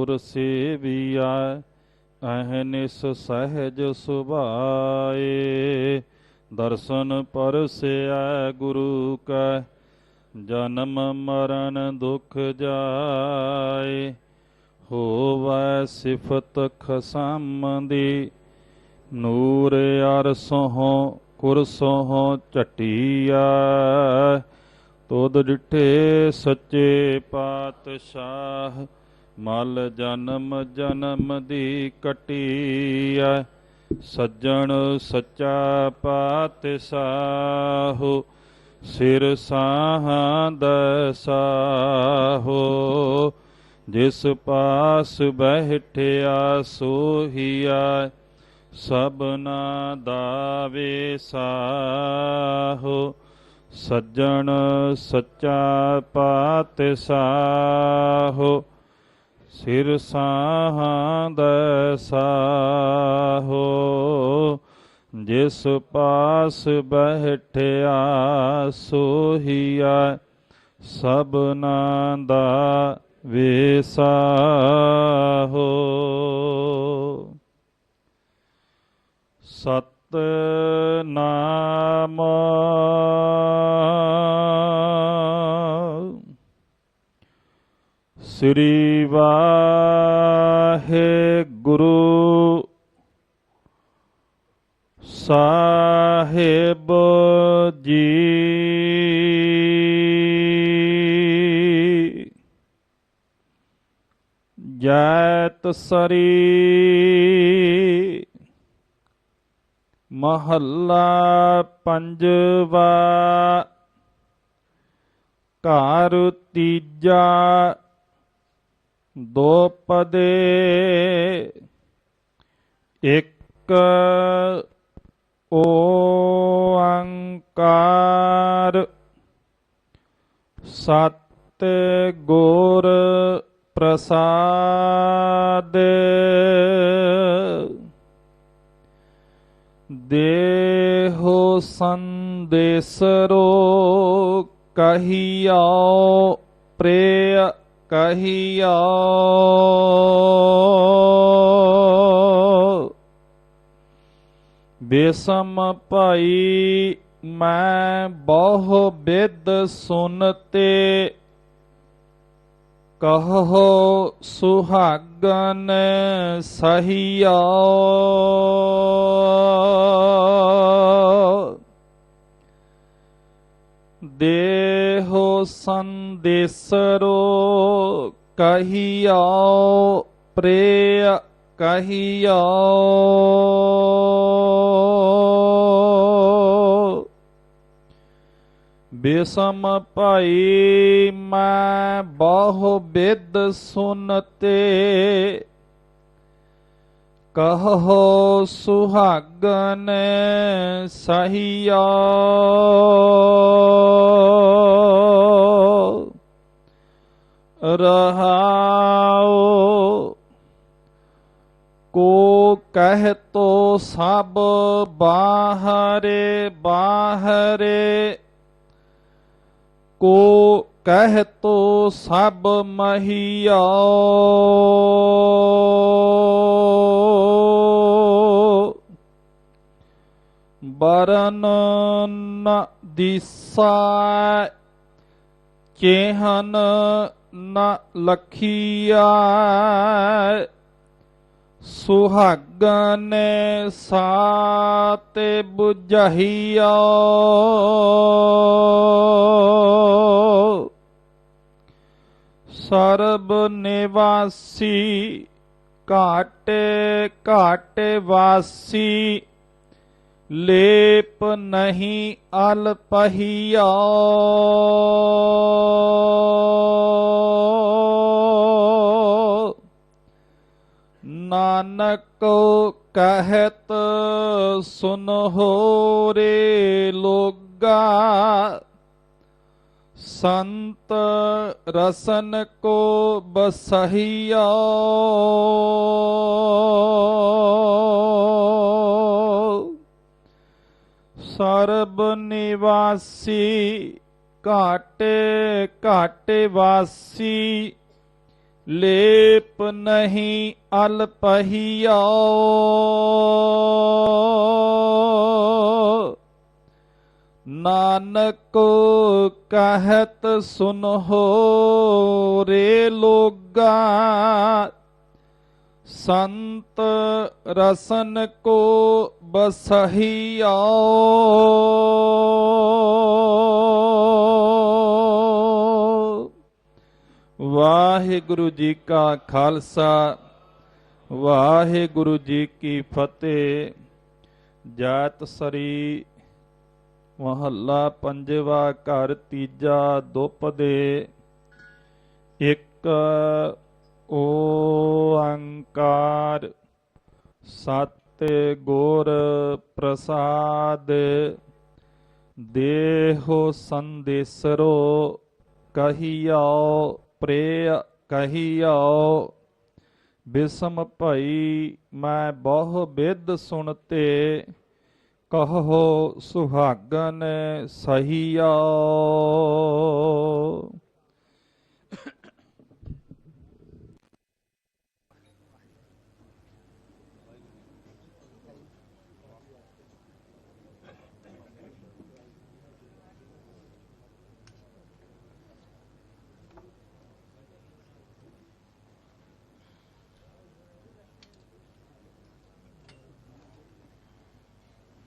ਗੁਰ ਸੇਵੀਆ ਅਹਨਿਸ ਸਹਿਜ ਸੁਭਾਏ। ਦਰਸ਼ਨ ਪਰਸਿਆ ਗੁਰੂ ਕੈ, ਜਨਮ ਮਰਨ ਦੁਖ ਜਾਏ। ਹੋਵੈ ਸਿਫਤ ਖਸਮ ਦੀ ਨੂਰ ਅਰਸੋਂ ਕੁਰਸੋਂ ਚਟੀਆ ਤੋਦ ਡਿਠੇ ਸੱਚੇ ਪਾਤਸ਼ਾਹ ਮਲ ਜਨਮ ਜਨਮ ਦੀ ਕਟੀਐ, ਸੱਜਣ ਸੱਚਾ ਪਾਤਸ਼ਾਹ, ਸਿਰ ਸਾਹਾਂ ਦਸਾਹੋ ਜਿਸ ਪਾਸ ਬਹਿਠਿਆ ਸੋਹੀਆ ਸਭਨਾ ਦਾ ਵੇਸਾਹੋ ਸੱਜਣ ਸੱਚਾ ਪਾਤਸ਼ਾਹੋ ਸਿਰ ਸਾਹਾਂ ਦਸਾਹੋ ਜਿਸ ਪਾਸ ਬਹਿਠਿਆ ਸੋਹੀਆ ਸਭਨਾ ਦਾ ਵੇਸਾਹੋ। ਸਤ ਨਾਮ ਸ੍ਰੀ ਵਾਹਿਗੁਰੂ ਸਾਹਿਬ ਜੀ। ਜੈਤ ਸਰੀ ਮਹੱਲਾ ਪੰਜਵਾ ਘਰ ਤੀਜਾ ਦੋਪਦੇ ਇੱਕ ਓੰਕਾਰ ਸਤ ਗੁਰ ਪ੍ਰਸਾਦ। ਦੇਹੋ ਸੰਦੇਸਰੋ ਕਹੀਓ ਪ੍ਰੇਯ ਕਹੀਓ ਬੇਸਮ ਭਾਈ ਮੈਂ ਬਹੁ ਬਿਦ ਸੁਨਤੇ ਕਹੋ ਸੁਹਾਗਨ ਸਹੀਆ ਦੇਹੋ ਸੰਦੇਸਰੋ ਕਹੀਓ ਪ੍ਰੇਯ ਕਹੀਓ ਬੇਸਮ ਭਾਈ ਮੈਂ ਬਹੁ ਬਿਦ ਸੁਨਤੇ ਕਹੋ ਸੁਹਾਗਨ ਸਹੀਆ ਰਹਾਉ, ਕੋ ਕਹਿ ਤੋ ਸਭ ਬਾਹਰੇ ਬਾਹਰੇ। ਕੋ ਕਹਿ ਤੋ ਸਭ ਮਹੀਆ ਬਰਨ ਨ ਦਿਸਾ ਚੇਹਨ ਨ ਲਖੀਆ ਸੁਹਾਗਨ ਸਾਤੇ 부ਝਹੀਆ ਸਰਬ ਨਿਵਾਸੀ ਘਾਟੇ ਘਾਟੇ ਵਾਸੀ ਲੇਪ ਨਹੀਂ ਅਲਪਹੀਆ ਨਾਨਕ ਕਹਿਤ ਸੁਨੋ ਰੇ ਲੋਗਾ। ਸੰਤ ਰਸਨ ਕੋ ਬਸਹੀਆ। ਸਰਬ ਨਿਵਾਸੀ ਘਾਟੇ ਘਾਟੇ ਵਾਸੀ ਲੇਪ ਨਹੀਂ ਅਲਪਹੀਆ ਨਾਨਕ ਕਹਿਤ ਸੁਨਹੁ ਰੇ ਲੋਗਾ ਸੰਤ ਰਸਨ ਕੋ ਬਸਹੀਆ ਵਾਹਿਗੁਰੂ ਜੀ ਕਾ ਖਾਲਸਾ, ਵਾਹਿਗੁਰੂ ਜੀ ਕੀ ਫਤਿਹ। ਜਾਤ ਸਰੀ, ਮਹੱਲਾ ਪੰਜਵਾ ਘਰ ਤੀਜਾ ਦੁਪਦੇ। ਇੱਕ ਓੰਕਾਰ ਸਤ ਗੁਰ ਪ੍ਰਸਾਦ ਦੇਹੋ ਸੰਦੇਸਰੋ ਕਹੀਓ ਪ੍ਰੇ ਕਹੀਓ ਬਿਸਮ ਭਈ, ਮੈਂ ਬਹੁ ਬਿਦ ਸੁਣਤੇ, ਕਹੋ ਸੁਹਾਗਨ ਸਹੀਆ